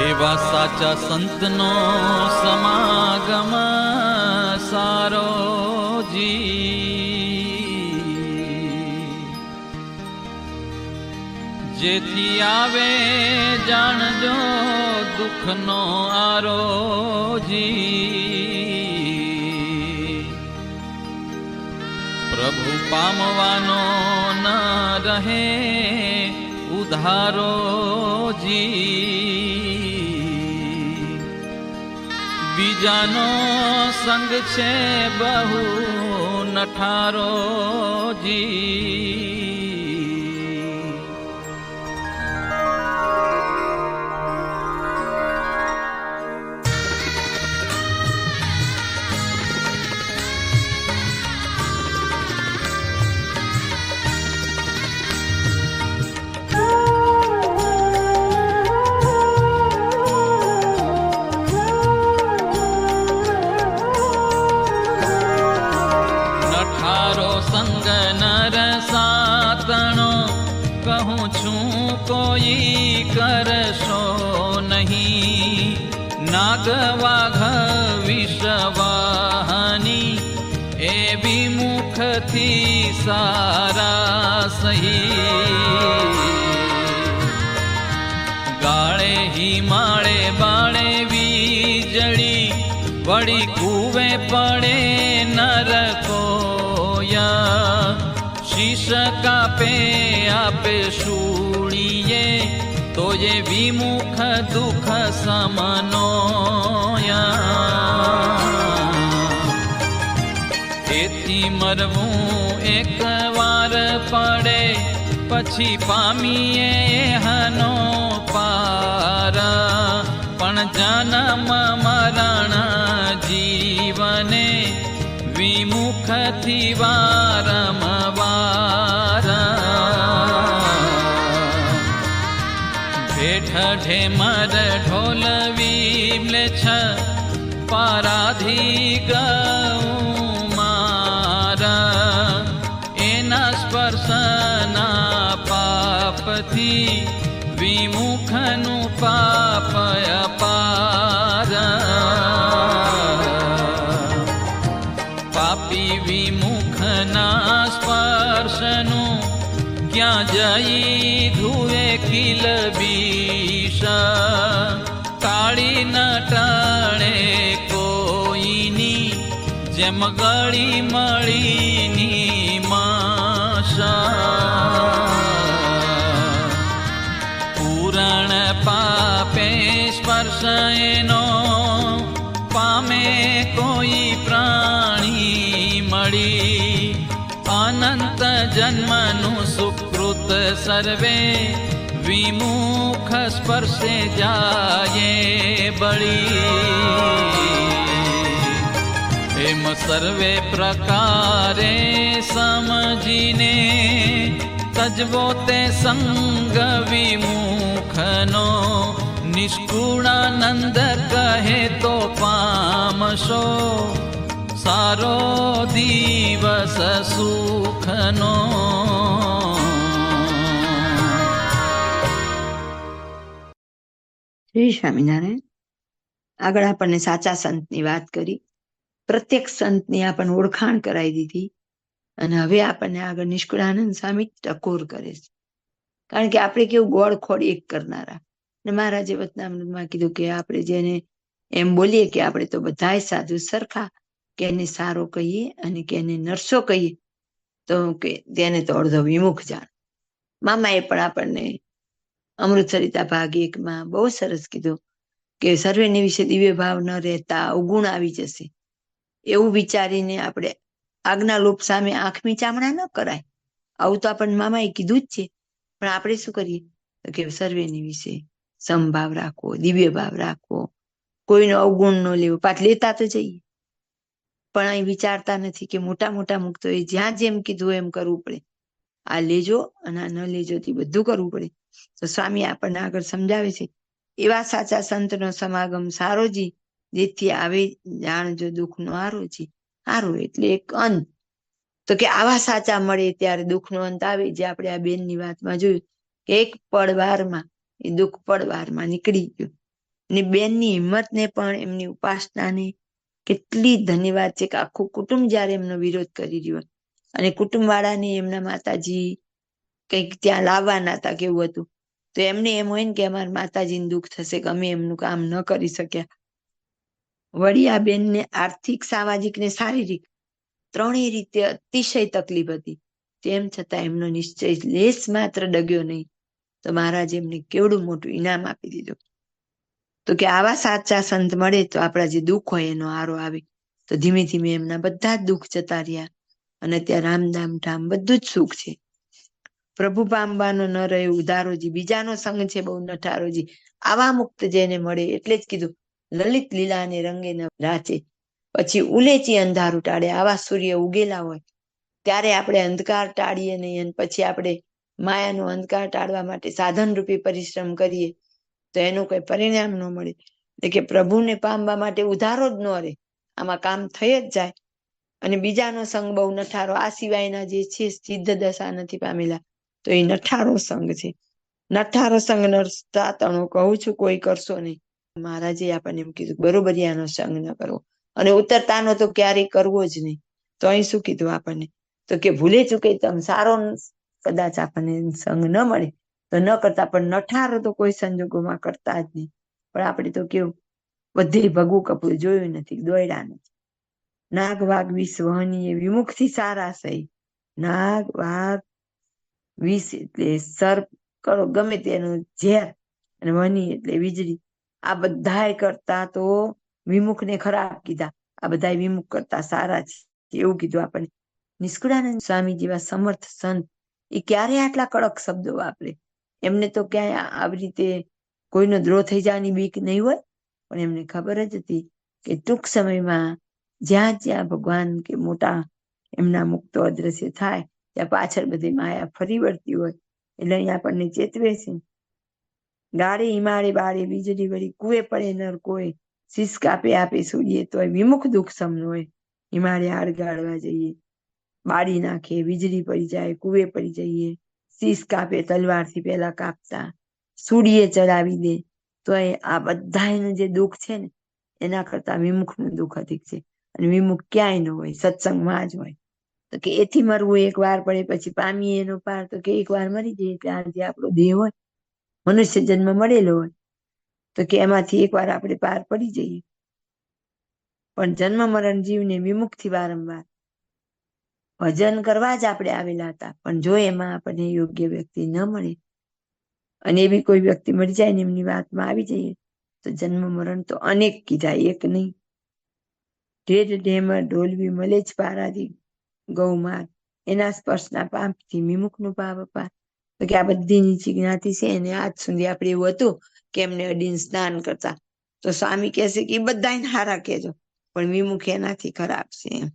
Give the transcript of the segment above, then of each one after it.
એવા સાચા સંતનો સમાગમ સારો જી. જેથી આવે જાણજો દુઃખનો આરોજી પ્રભુ પામવાનો ન રહે ઉધારો જી. બીજાનો સંગ છે બહુ નઠારો જી કરશો નહીં. નાગવાઘ વિષવાહની એવી મુખથી સારા સહી. ગાળે હિમાળે બાળે વીજળી, વળી કુવે પડે નરકોયા. શીશ કાપે આપે શૂળીએ તો એ વિમુખ દુઃખ સમનો તેથી મરવું એક વાર પડે, પછી પામીએ હનો પાર. પણ જન્મ મરણ જીવને વિમુખથી વારંવાર ભેઠ ઢેમર ઢોલ વિમલે છ પારાધી ગૌ મારા એના સ્પર્શના પાપથી વિમુખનું પાપ જેમ ગળી મળીની માશા. પૂરણ પાપે સ્પર્શ પામે કોઈ પ્રાણી મળી. અનંત જન્મનું સુકૃત સર્વે વિમુખ સ્પર્શે જાય બળી. એમ સર્વે પ્રકારે સમજીને તજવો તે સંગ વિમુખનો નિષ્કુળાનંદ કહે તો પામશો. સારો દિવસ સુખનો. શ્રી સ્વામિનારાયણ, આગળ આપણને સાચા સંતની વાત કરી. પ્રત્યેક સંતની આપણને ઓળખાણ કરાવી દીધી. અને હવે આપણને આગળ નિષ્કુળાનંદ સ્વામી ટકોર કરે છે. કારણ કે આપણે કેવું ગોળ ખોડ એક કરનારા. ને મહારાજે વતનામૃતમાં કીધું કે આપણે જેને એમ બોલીએ કે આપણે તો બધાય સાધુ સરખા, કે એને સારો કહીએ અને કે એને નરસો કહીએ, તો કે તેને તો અડધો વિમુખ જાણ. મામાએ પણ આપણને અમૃતસરિતા ભાગ એકમાં બહુ સરસ કીધું કે સર્વેની વિશે દિવ્ય ભાવ ન રહેતા અવગુણ આવી જશે. એવું વિચારીને આપણે આજ્ઞા લોપ સામે આંખ ચામડા ન કરાય. આવું તો આપણને મામાએ કીધું જ છે. પણ આપણે શું કરીએ? કે સર્વેની વિશે સમભાવ રાખવો, દિવ્ય ભાવ રાખવો. કોઈનો અવગુણ ન લેવો. પાછ લેતા તો જઈએ. પણ અહીં વિચારતા નથી કે મોટા મોટા મુક્તો એ જ્યાં જેમ કીધું એમ કરવું પડે. આ લેજો અને આ ન લેજો તે બધું કરવું પડે. તો સ્વામી આપણને આગળ સમજાવે છે. એવા સાચા સંતનો સમાગમ સારો જી. જેથી આવે જાણજો દુઃખનો હારો છે, હારો એટલે એક અંત તો કે આવા સાચા મળે ત્યારે દુઃખનો અંત આવે, જે આપણે આ બેનની વાતમાં જોયું, કે એક પડવારમાં એ દુઃખ પડવારમાં નીકળી ગયું. ને બેનની હિંમતને પણ એમની ઉપાસનાને કેટલી ધન્યવાદ છે કે આખું કુટુંબ જ્યારે એમનો વિરોધ કરી રહ્યો અને કુટુંબ વાળાને એમના માતાજી કંઈક ત્યાં લાવવાના હતા કેવું હતું. તો એમને એમ હોય ને કે અમારા માતાજીને દુઃખ થશે કે અમે એમનું કામ ન કરી શક્યા. વળી આ બેનને આર્થિક, સામાજિક ને શારીરિક ત્રણેય રીતે અતિશય તકલીફ હતી. તેમ છતાં એમનો નિશ્ચય લેસ માત્ર ડગ્યો નહીં. તો મહારાજ એમને કેવડું મોટું ઇનામ આપી દીધું. તો કે આવા સાચા સંત મળે તો આપણા જે દુઃખ હોય એનો આરો આવે. તો ધીમે ધીમે એમના બધા જ દુઃખ જતા રહ્યા અને ત્યાં રામધામ ધામ બધું જ સુખ છે. પ્રભુ પામવાનો ન રહ્યો ઉધારોજી બીજાનો સંગ છે બહુ નઠારોજી. આવા મુક્ત જેને મળે એટલે જ કીધું. લલિત લીલા ને રંગે ન રાચે. પછી ઉલેચી અંધારું ટાળે, આવા સૂર્ય ઉગેલા હોય, ત્યારે આપણે અંધકાર ટાળીએ નહીં અને પછી આપણે માયાનો અંધકાર ટાળવા માટે સાધન રૂપી પરિશ્રમ કરીએ, તો એનું કોઈ પરિણામ ન મળે. એટલે કે પ્રભુને પામવા માટે ઉધારો જ ન રહે. આમાં કામ થઈ જ જાય. અને બીજાનો સંગ બહુ નઠારો, આ સિવાયના જે છે સિદ્ધ દશા નથી પામેલા, તો એ નઠારો સંગ છે. નઠારો સંગ નરતા તણો કહું છું, કોઈ કરશો નહીં. મહારાજે આપણને એમ કીધું બરોબરિયાનો સંગ ન કરવો. અને ઉતરતાનો તો ક્યારેય કરવો જ નહીં. તો અહીં શું કીધું આપણને? તો કે ભૂલે ચૂકે તમે, સારો કદાચ આપણને સંગ ન મળે, તો ન કરતા, પણ નઠારો તો કોઈ સંજોગોમાં કરતા જ નહીં. પણ આપણે તો કેવું, બધે ભગવું કપૂર જોયું નથી, દોયડા નથી. નાગ, વાઘ, વિષ વહનીય વિમુખથી સારા સહી નાગ, વાઘ, વિષ એટલે સર્પ, કરો, ગમે તેનું ઝેર, અને વની એટલે વીજળી. આ બધાએ કરતા તો વિમુખને ખરાબ કીધા. આ બધા વિમુખ કરતા સારા છે, એવું કીધું આપણને. નિષ્કુળાનંદ સ્વામી જેવા સમર્થ સંત, એ ક્યારે આટલા કડક શબ્દો વાપરે? એમને તો ક્યાંય આવી રીતે કોઈનો દ્રોહ થઈ જવાની બીક નહીં હોય. પણ એમને ખબર જ હતી કે ટૂંક સમયમાં જ્યાં જ્યાં ભગવાન કે મોટા એમના મુક્તો અદ્રશ્ય થાય, ત્યાં પાછળ બધી માયા ફરી વળતી હોય. એટલે અહીંયા આપણને ચેતવે છે ગાળે હિમાળે બાળે, વીજળી વળી કુએ પડે, નર કોઈ શીશ કાપે આપે સૂર્યે તોય વિમુખ દુઃખ સમનો હિમાળે આડ ગાળવા જઈએ. બાળી નાખે, વીજળી પડી જાય કુએ પડી જઈએ. શીશ કાપે તલવારથી પેલા કાપતા. સૂડીએ ચડાવી દે. તો આ બધા જે દુઃખ છે ને, એના કરતા વિમુખનું દુઃખ અધિક છે. અને વિમુખ ક્યાંય ન હોય, સત્સંગમાં જ હોય. તો કે એથી મરવું એક વાર પડે, પછી પામીએ એનો પાર, તો કે એક વાર મરી જઈએ, એટલે આજે આપણો દેહ હોય મનુષ્ય જન્મ મળેલો હોય, તો કે એમાંથી એક વાર આપણે પાર પડી જઈએ. પણ જન્મ મરણ જીવને વિમુખથી વારંવાર. ભજન કરવા જ આપણે આવેલા હતા, પણ જો એમાં આપણને યોગ્ય વ્યક્તિ ન મળે, અને એવી કોઈ વ્યક્તિ મળી જાય ને એમની વાતમાં આવી જઈએ, તો જન્મ મરણ તો અનેક કીધા, એક નહીં. ઢેઢ ઢેમર ઢોલવી મળે જ પારાથી ગૌમાર એના સ્પર્શના પાપથી વિમુખનું પાપ અપાર કે આ બધી જ્ઞાતિ છે એને આજ સુધી આપણે એવું હતું કે એમને અડીને સ્નાન કરતા. તો સ્વામી કહેશે કે એ બધાને હારા કહેજો, પણ વિમુખ એનાથી ખરાબ છે એમ.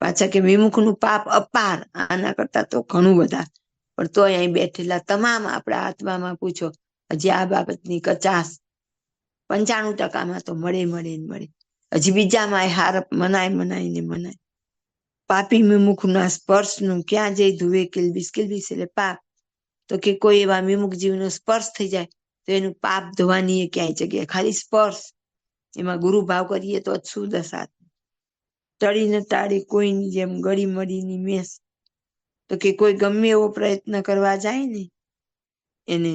પાછા કે વિમુખનું પાપ અપાર, આના કરતા તો ઘણું બધા પણ તોય અહીં બેઠેલા તમામ આપણા આત્મામાં પૂછો, હજી આ બાબતની કચાસ પંચાણું ટકામાં તો મળે મળે ને મળે. હજી બીજામાં હાર મનાય મનાય ને મનાય. પાપી વિમુખના સ્પર્શનું ક્યાં જઈ ધુવે, કિલબીસ કિલબીસ એટલે પાપ. તો કે કોઈ એવા વિમુખ જીવનો સ્પર્શ થઈ જાય, તો એનું પાપ ધોવાની એ ક્યાંય જગ્યાએ ખાલી સ્પર્શ. એમાં ગુરુ ભાવ કરીએ તો શું દશા ટળીને ટાળી કોઈની જેમ ગળી મળીની મેસ. તો કે કોઈ ગમે એવો પ્રયત્ન કરવા જાય ને, એને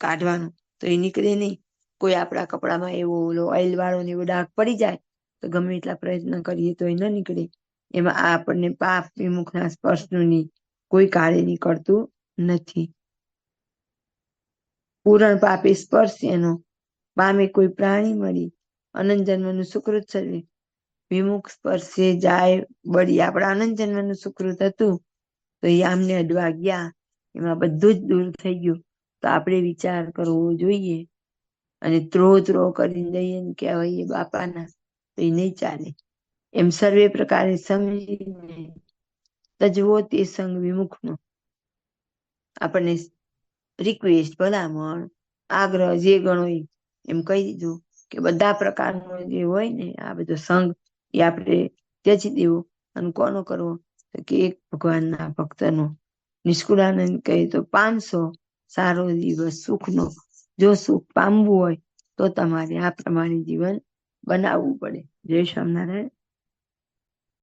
કાઢવાનો, તો એ નીકળે નહીં. કોઈ આપણા કપડામાં એવો ઓલો ઓઇલ વાળો ને એવો ડાઘ પડી જાય, તો ગમે એટલા પ્રયત્ન કરીએ તો એ ન નીકળે. એમાં આપણને પાપ વિમુખના સ્પર્શનું કોઈ કાળે નીકળતું નથી. પૂરણ પાપે સ્પર્શ એનો પામે કોઈ પ્રાણી મળી, અનંત જન્મનું સુકૃત શરીર. વિમુખ સ્પર્શે જાય બળી આપણા અનંત જન્મનું સુકૃત હતું, તો એ આમને અડવા ગયા. એમાં બધું જ દૂર થઈ ગયું. તો આપણે વિચાર કરવો જોઈએ અને ત્રો ત્રો કરીને જઈએ ને કહેવાય બાપાના, તો એ નહીં ચાલે. એમ સર્વે પ્રકારે સમજીને તજવો તે સંગ વિમુખનો. આપણને રિક્વેસ્ટ ભલામણ, આગ્રહ જે ગણો એમ કહી દીધું કે બધા પ્રકારનો જે હોય ને આ બધો સંઘ એ આપણે ત્યજી દેવો અને કોનો કરવો? તો કે એક ભગવાનના ભક્તનો. નિષ્કુળાનંદ કહે તો પાંચસો સારો દિવસ સુખનો. જો સુખ પામવું હોય તો તમારે આ પ્રમાણે જીવન બનાવવું પડે. જય સ્વામિનારાયણ.